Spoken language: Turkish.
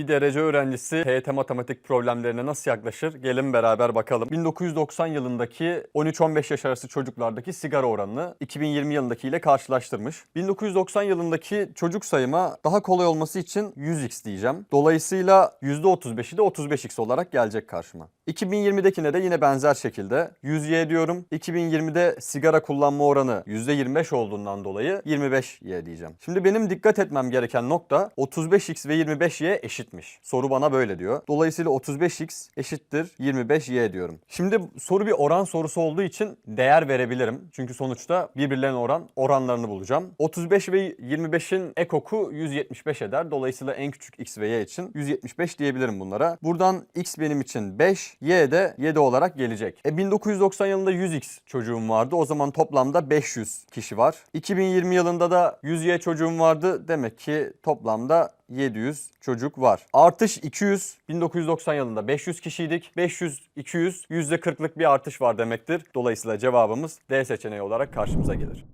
Bir derece öğrencisi TYT matematik problemlerine nasıl yaklaşır? Gelin beraber bakalım. 1990 yılındaki 13-15 yaş arası çocuklardaki sigara oranını 2020 yılındakiyle karşılaştırmış. 1990 yılındaki çocuk sayıma daha kolay olması için 100x diyeceğim. Dolayısıyla %35'i de 35x olarak gelecek karşıma. 2020'dekine de yine benzer şekilde 100y diyorum. 2020'de sigara kullanma oranı %25 olduğundan dolayı 25y diyeceğim. Şimdi benim dikkat etmem gereken nokta 35x ve 25y eşitmiş. Soru bana böyle diyor. Dolayısıyla 35x eşittir 25y diyorum. Şimdi soru bir oran sorusu olduğu için değer verebilirim. Çünkü sonuçta birbirlerine oran oranlarını bulacağım. 35 ve 25'in ekoku 175 eder. Dolayısıyla en küçük x ve y için 175 diyebilirim bunlara. Buradan x benim için 5, y de 7 olarak gelecek. E 1990 yılında 100x çocuğum vardı. O zaman toplamda 500 kişi var. 2020 yılında da 100y çocuğum vardı. Demek ki toplamda 700 çocuk var. Artış 200. 1990 yılında 500 kişiydik. 500, 200, %40'lık bir artış var demektir. Dolayısıyla cevabımız D seçeneği olarak karşımıza gelir.